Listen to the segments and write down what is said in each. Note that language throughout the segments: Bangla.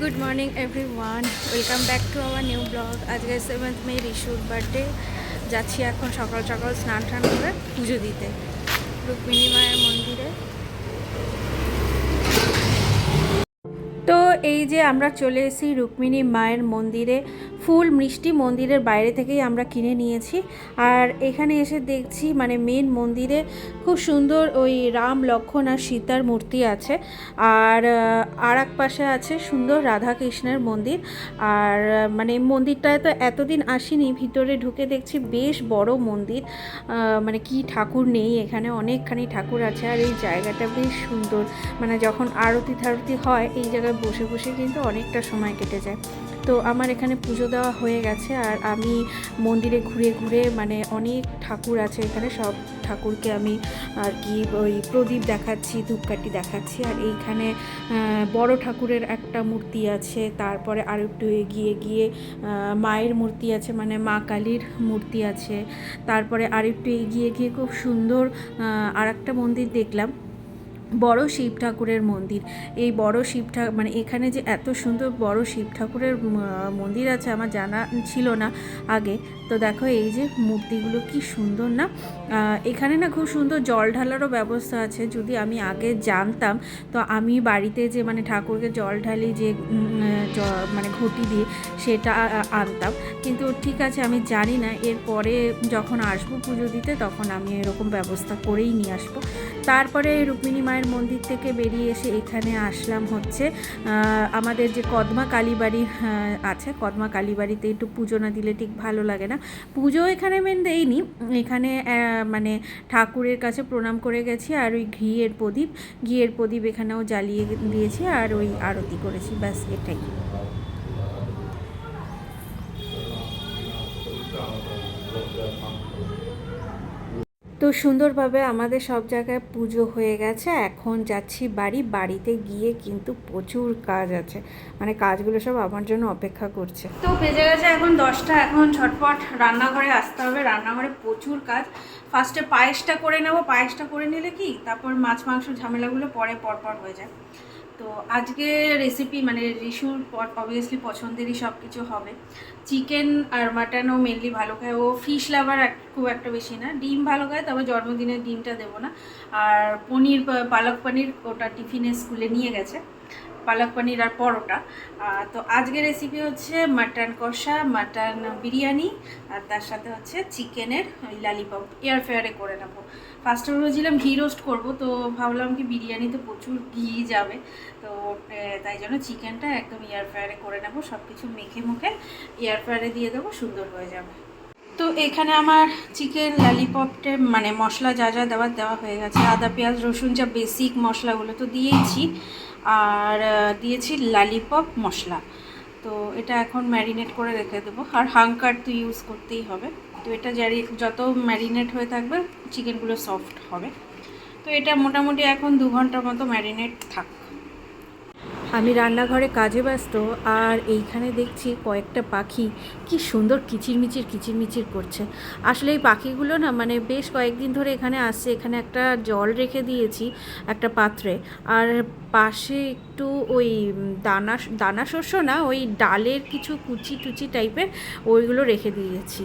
Good morning everyone welcome back to our new blog আজকে সেভেন্থ মে রিশুর বার্থডে যাচ্ছি এখন সকাল সকাল স্নান টান করে পুজো দিতে। রুক্মিণী মায়ের মন্দিরে। তো এই যে আমরা চলে এসেছি রুক্মিণী মায়ের মন্দিরে। ফুল, মিষ্টি মন্দিরের বাইরে থেকেই আমরা কিনে নিয়েছি। আর এখানে এসে দেখছি মানে মেন মন্দিরে খুব সুন্দর ওই রাম লক্ষ্মণ আর সীতার মূর্তি আছে। আর আর এক পাশে আছে সুন্দর রাধা কৃষ্ণের মন্দির। আর মানে মন্দিরটায় তো এতদিন আসিনি, ভিতরে ঢুকে দেখছি বেশ বড় মন্দির। মানে কি ঠাকুর নেই, এখানে অনেকখানি ঠাকুর আছে। আর এই জায়গাটা বেশ সুন্দর মানে যখন আরতি থারতি হয়, এই জায়গায় বসে বসে কিন্তু অনেকটা সময় কেটে যায়। তো আমার এখানে পুজো দেওয়া হয়ে গেছে আর আমি মন্দিরে ঘুরে ঘুরে মানে অনেক ঠাকুর আছে এখানে, সব ঠাকুরকে আমি আর কি ওই প্রদীপ দেখাচ্ছি, ধূপকাঠি দেখাচ্ছি আর এইখানে বড় ঠাকুরের একটা মূর্তি আছে, তারপরে আর একটু এগিয়ে গিয়ে মায়ের মূর্তি আছে মানে মা কালীর মূর্তি আছে, তারপরে আর একটু এগিয়ে গিয়ে খুব সুন্দর আর একটা মন্দির দেখলাম। বড় শিব ঠাকুরের মন্দির। এই বড় শিব ঠাকুর মানে এখানে যে এত সুন্দর বড় শিব ঠাকুরের মন্দির আছে আমার জানা ছিল না আগে। তো দেখো এই যে মূর্তিগুলো কি সুন্দর না? এখানে না খুব সুন্দর জল ঢালারও ব্যবস্থা আছে। যদি আমি আগে জানতাম, তো আমি বাড়িতে যে মানে ঠাকুরকে জল ঢালি যে মানে ঘটি দিয়ে সেটা আনতাম। কিন্তু ঠিক আছে আমি জানি না, এরপরে যখন আসব পুজো দিতে তখন আমি এরকম ব্যবস্থা করেই নিয়ে আসব। তারপরে রুক্মিণী মায়ের মন্দির থেকে বেরিয়ে এসে এখানে আসলাম হচ্ছে। আমাদের যে কদমা কালীবাড়ি আছে, কদমা কালীবাড়িতে একটু পুজো না দিলে ঠিক ভালো লাগে না। পুজো এখানে মেন দেইনি। এখানে মানে ঠাকুরের কাছে প্রণাম করে গেছি আর ওই ঘিয়ের প্রদীপ। ঘিয়ের প্রদীপ এখানেও জ্বালিয়ে দিয়েছি আর ওই আরতি করেছি, ব্যাস এটাই। তো সুন্দরভাবে আমাদের সব জায়গায় পুজো হয়ে গেছে। এখন যাচ্ছি বাড়ি। বাড়িতে গিয়ে কিন্তু প্রচুর কাজ আছে। মানে কাজগুলো সব আমার জন্য অপেক্ষা করছে। তো বেজে গেছে এখন দশটা। এখন ছটপট রান্নাঘরে আসতে হবে। রান্নাঘরে প্রচুর কাজ। ফার্স্টে পায়েসটা করে নেব। পায়েসটা করে নিলে কি? তারপর মাছ, মাংস ঝামেলাগুলো পরে পরপর হয়ে যায়। তো আজকে রেসিপি মানে রিসুর অবভিয়াসলি পছন্দেরই সব কিছু হবে। চিকেন আর মাটনও মেনলি ভালো খায়। ও ফিশ লাভার খুব একটা বেশি না। ডিম ভালো খায়, তবে জন্মদিনের ডিমটা দেবো না। আর পনির, পালক পনির ওটা টিফিনে স্কুলে নিয়ে গেছে। পালক পনির আর পরোটা। তো আজকের রেসিপি হচ্ছে মাটন কষা মাটন বিরিয়ানি, আর তার সাথে হচ্ছে চিকেনের লালিপপ এয়ার ফেয়ারে করে নেব। ফার্স্টে ভেবেছিলাম ঘি রোস্ট করব, তো ভাবলাম কি বিরিয়ানিতে প্রচুর ঘি যাবে। তো তাই জন্য চিকেনটা একদম এয়ার ফ্রায়ারে করে নেব সব কিছু মেখে মুখে এয়ার ফ্রায়ারে দিয়ে দেবো, সুন্দর হয়ে যাবে। তো এখানে আমার চিকেন লালিপপটে মানে মশলা যা যা দেওয়ার দেওয়া হয়ে গেছে। আদা, পেঁয়াজ, রসুন যা বেসিক মশলাগুলো তো দিয়েইছি আর দিয়েছি লালিপপ মশলা। তো এটা এখন ম্যারিনেট করে রেখে দেবো। আর হাঙ্কার তো ইউজ করতেই হবে। তো এটা জারি, যত ম্যারিনেট হয়ে থাকবে চিকেনগুলো সফট হবে। তো এটা মোটামুটি এখন দু ঘণ্টার মতো ম্যারিনেট থাক আমি রান্নাঘরে কাজে ব্যস্ত আর এইখানে দেখছি কয়েকটা পাখি। কি সুন্দর কিচিরমিচির কিচিরমিচির করছে। আসলে এই পাখিগুলো না মানে বেশ কয়েকদিন ধরে এখানে আসছে। এখানে একটা জল রেখে দিয়েছি, একটা পাত্রে। আর পাশে একটু ওই দানা দানা শস্য না, ওই ডালের কিছু কুচি টুচি টাইপের ওইগুলো রেখে দিয়েছি।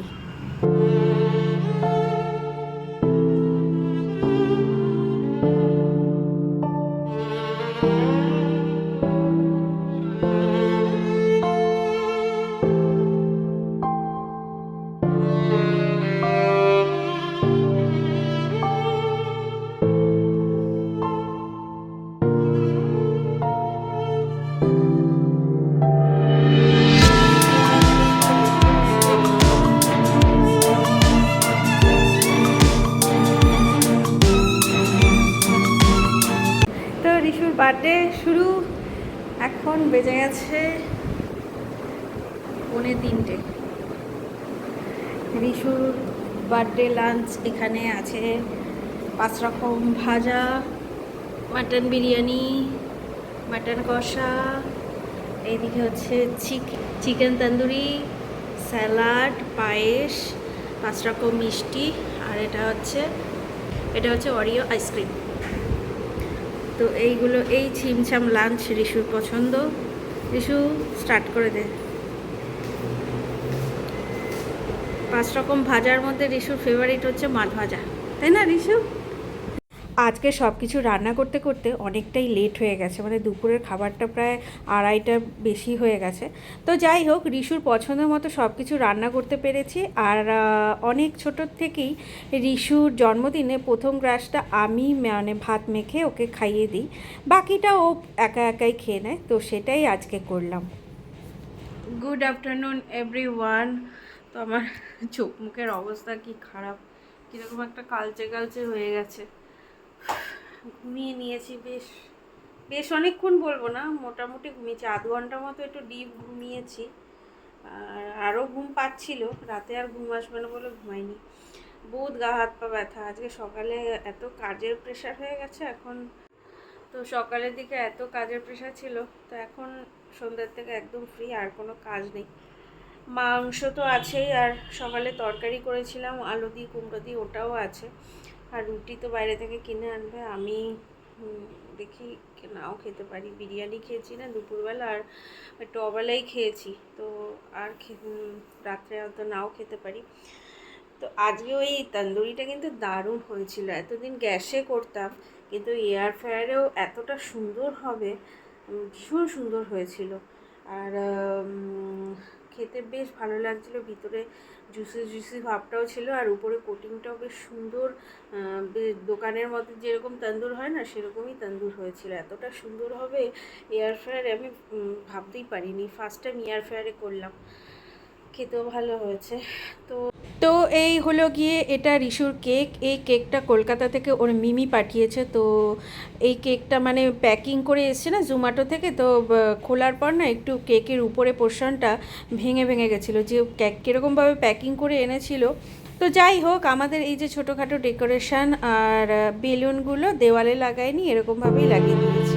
বার্থডে শুরু। এখন বেজে গেছে পৌনে তিনটে। রিশুর বার্থডে লাঞ্চ এখানে আছে। পাঁচ রকম ভাজা মাটন বিরিয়ানি মাটন কষা, এইদিকে হচ্ছে চিকেন তন্দুরি স্যালাড পায়েস, পাঁচ রকম মিষ্টি, আর এটা হচ্ছে এটা হচ্ছে অরিও আইসক্রিম তো এইগুলো, এই ছিমছাম লাঞ্চ রিশুর পছন্দ। রিশু স্টার্ট করে দে। পাঁচ রকম ভাজার মধ্যে রিশুর ফেভারিট হচ্ছে মাছ ভাজা। তাই না, রিশু? আজকে সব কিছু রান্না করতে করতে অনেকটাই লেট হয়ে গেছে। মানে দুপুরের খাবারটা প্রায় আড়াইটার বেশি হয়ে গেছে। তো যাই হোক, রিশুর পছন্দ মতো সব কিছু রান্না করতে পেরেছি। আর অনেক ছোটোর থেকেই রিশুর জন্মদিনে প্রথম গ্রাসটা আমি মানে ভাত মেখে ওকে খাইয়ে দিই। বাকিটা ও একা একাই খেয়ে নেয়, তো সেটাই আজকে করলাম। গুড আফটারনুন এভরি ওয়ান তো আমার চোখ মুখের অবস্থা কি খারাপ, কীরকম একটা কালচে কালচে হয়ে গেছে। ঘুমিয়ে নিয়েছি, বেশ বেশ অনেকক্ষণ বলব না, মোটামুটি ঘুমিয়েছি, আধ ঘণ্টা মতো একটু ডিপ ঘুমিয়েছি, আর আরও ঘুম পাচ্ছিল, রাতে আর ঘুম আসবে না বলে ঘুমাইনি। বহুত গা হাত পা ব্যথা, আজকে সকালে এত কাজের প্রেশার হয়ে গেছে এখন, তো সকালের দিকে এত কাজের প্রেশার ছিল, তো এখন সন্ধ্যার থেকে একদম ফ্রি আর কোনো কাজ নেই। মাংস তো আছেই, আর সকালে তরকারি করেছিলাম, আলু দিয়ে, কুমড়ো দিয়ে, ওটাও আছে। আর রুটি তো বাইরে থেকে কিনে আনবে। আমি দেখি নাও খেতে পারি। বিরিয়ানি খেয়েছি না দুপুরবেলা আর একটু অবেলাই খেয়েছি। তো আর রাত্রে হয়তো নাও খেতে পারি। তো আজকে ওই তন্দুরিটা কিন্তু দারুণ হয়েছিল। এতদিন গ্যাসে করতাম, কিন্তু এয়ার ফ্রায়ারেও এতটা সুন্দর হবে ভীষণ সুন্দর হয়েছিল। আর খেতে বেশ ভালো লাগছিল। ভিতরে জুসি জুসি ভাবটাও ছিল আর উপরে কোটিংটাও বেশ সুন্দর দোকানের মতো যেরকম তন্দুর হয় না সেরকমই তন্দুর হয়েছিল। এতটা সুন্দর হবে এয়ার ফ্রায়ারে আমি ভাবতেই পারিনি। ফার্স্ট টাইম এয়ার ফ্রায়ারে করলাম। খেতেও ভালো হয়েছে। তো তো এই হলো গিয়ে এটা রিশুর কেক। এই কেকটা কলকাতা থেকে ওর মিমি পাঠিয়েছে। তো এই কেকটা মানে প্যাকিং করে এসছে না জোম্যাটো থেকে? তো খোলার পর না একটু কেকের উপরে পোর্শনটা ভেঙে ভেঙে গেছিল। যে কেক কীরকমভাবে প্যাকিং করে এনেছিল। তো যাই হোক, আমাদের এই যে ছোটোখাটো ডেকোরেশন আর বেলুনগুলো দেওয়ালে লাগায়নি এরকমভাবেই লাগিয়ে দিয়েছি।